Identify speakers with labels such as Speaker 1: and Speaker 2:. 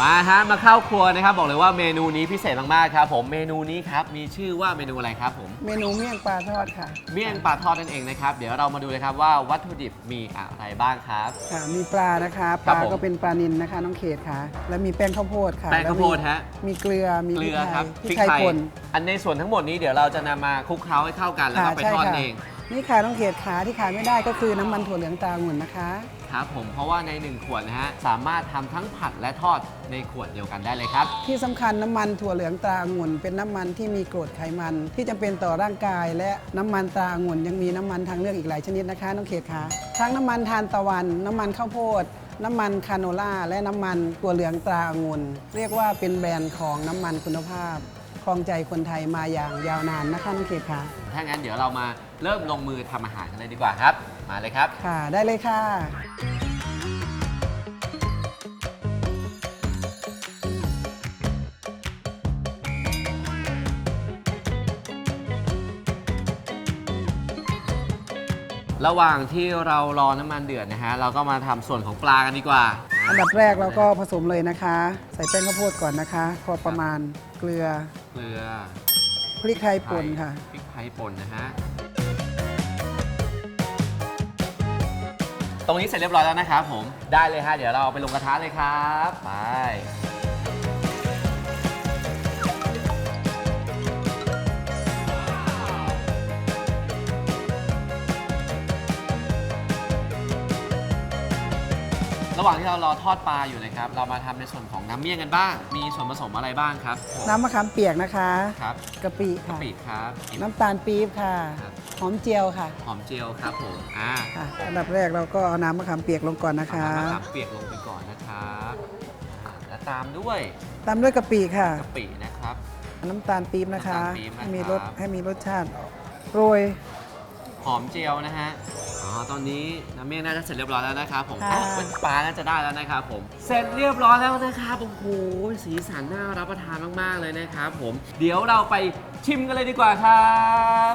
Speaker 1: มาฮะมาเข้าครัวนะครับบอกเลยว่าเมนูนี้พิเศษมากๆครับผมเมนูนี้ครับมีชื่อว่าเมนูอะไรครับผม
Speaker 2: เมนูเมี่ยงปลาทอดค่ะ
Speaker 1: เมี่ยงปลาทอดนั่นเองนะครับ เดี๋ยวเรามาดูเลยครับว่าวัตถุดิบมีอะไรบ้างครับ
Speaker 2: ค่ะมีปลานะคะ
Speaker 1: ค
Speaker 2: ป
Speaker 1: รับ
Speaker 2: ลา
Speaker 1: ผม
Speaker 2: ก็เป็นปลานิลนะคะน้องเขตค่ะ แล้วมีแป้งข้าวโพดค่ะ
Speaker 1: แป้งข้าวโพด
Speaker 2: แล้วมี
Speaker 1: ฮะ
Speaker 2: มีเกลือมี
Speaker 1: เก
Speaker 2: พ
Speaker 1: ลื
Speaker 2: ริก
Speaker 1: อ
Speaker 2: ไท
Speaker 1: ครับ
Speaker 2: ยพริกไทยป่น
Speaker 1: อันในส่วนทั้งหมดนี้เดี๋ยวเราจะนำมาคลุกเคล้าให้เข้ากันแล้วก็
Speaker 2: ค่ะ
Speaker 1: ไป
Speaker 2: ใช่
Speaker 1: ทอด
Speaker 2: ค่ะ
Speaker 1: เอง
Speaker 2: นี่ค่ะน้องเขตขาที่ขายไม่ได้ก็คือน้ำมันถั่วเหลืองตราองุ่นนะคะ
Speaker 1: ครับผมเพราะว่าใน 1 ขวดนะฮะสามารถทำทั้งผัดและทอดในขวดเดียวกันได้เลยครับ
Speaker 2: ที่สำคัญน้ำมันถั่วเหลืองตราองุ่นเป็นน้ำมันที่มีกรดไขมัน ที่จำเป็นต่อร่างกาย และน้ำมันตราองุ่นยังมีน้ำมันทางเลือกอีกหลายชนิดนะคะน้องเขตคะทั้งน้ำมันทานตะวัน น้ำมันข้าวโพด น้ำมันคาโนล่าและน้ำมันถั่วเหลืองตราองุ่นเรียกว่าเป็นแบรนด์ของน้ำมันคุณภาพ ครองใจคนไทยมาอย่างยาวนานนะคะน้องเขตคะ
Speaker 1: ถ้างั้นเดี๋ยวเรามาเริ่มลงมือทำอาหารกันเลยดีกว่าครับ มาเลยครับ
Speaker 2: ค่ะ ได้เลยค่ะ
Speaker 1: ระหว่างที่เรารอน้ำมันเดือดนะฮะเราก็มาทำส่วนของปลากันดีกว่า
Speaker 2: อันดับแรกเราก็ผสมเลยนะคะ ใส่แป้งข้าวโพดก่อนนะคะ พอประมาณเกลือ
Speaker 1: เกลือ
Speaker 2: พริกไทยป่นค่ะ
Speaker 1: พริกไทยป่นนะฮะ ตรงนี้เสร็จเรียบร้อยแล้วนะครับผม ได้เลยฮะ เดี๋ยวเราเอาไปลงกระทะเลยครับ ไป ระหว่างที่เรารอทอดปลาอยู่นะครับ เรามาทำในส่วนของน้ำเมี่ยงกันบ้าง มีส่วนผสมอะไรบ้างครับผม
Speaker 2: น้ำมะขามเปียกนะคะ
Speaker 1: ครับ
Speaker 2: กะปิ
Speaker 1: กะ
Speaker 2: ค่ะ
Speaker 1: ปิครับ
Speaker 2: น้ำตาลปี๊บค่ะ
Speaker 1: ครับ
Speaker 2: หอมเจียวค่ะ
Speaker 1: หอมเจียวครับผม อ่า
Speaker 2: ค่ะ อันดับแรกเราก็เอาน้ำมะขามเปียกลงก่อนนะคะ
Speaker 1: เอาน้ำมะขามเปียกลงไปก่อนนะครับอ่าแล้วตามด้วย
Speaker 2: ตามด้วยกะปิค่ะ
Speaker 1: กะปินะครับ
Speaker 2: น้ำตาลปี๊บนะคะ
Speaker 1: น้ำตาลปี๊บนะครับ
Speaker 2: ให้มีรสให้มีรสชาติ โรย
Speaker 1: หอมเจียวนะฮะ อ๋อตอนนี้น้ำเมี่ยงน่าจะเสร็จเรียบร้อยแล้วนะครับผม
Speaker 2: ค่ะ
Speaker 1: อ๋อเป็นปลาน่าจะได้แล้วนะครับผม เสร็จเรียบร้อยแล้วนะครับโอ้โหสีสันน่ารับประทานมากๆเลยนะครับผม เดี๋ยวเราไปชิมกันเลยดีกว่าครับ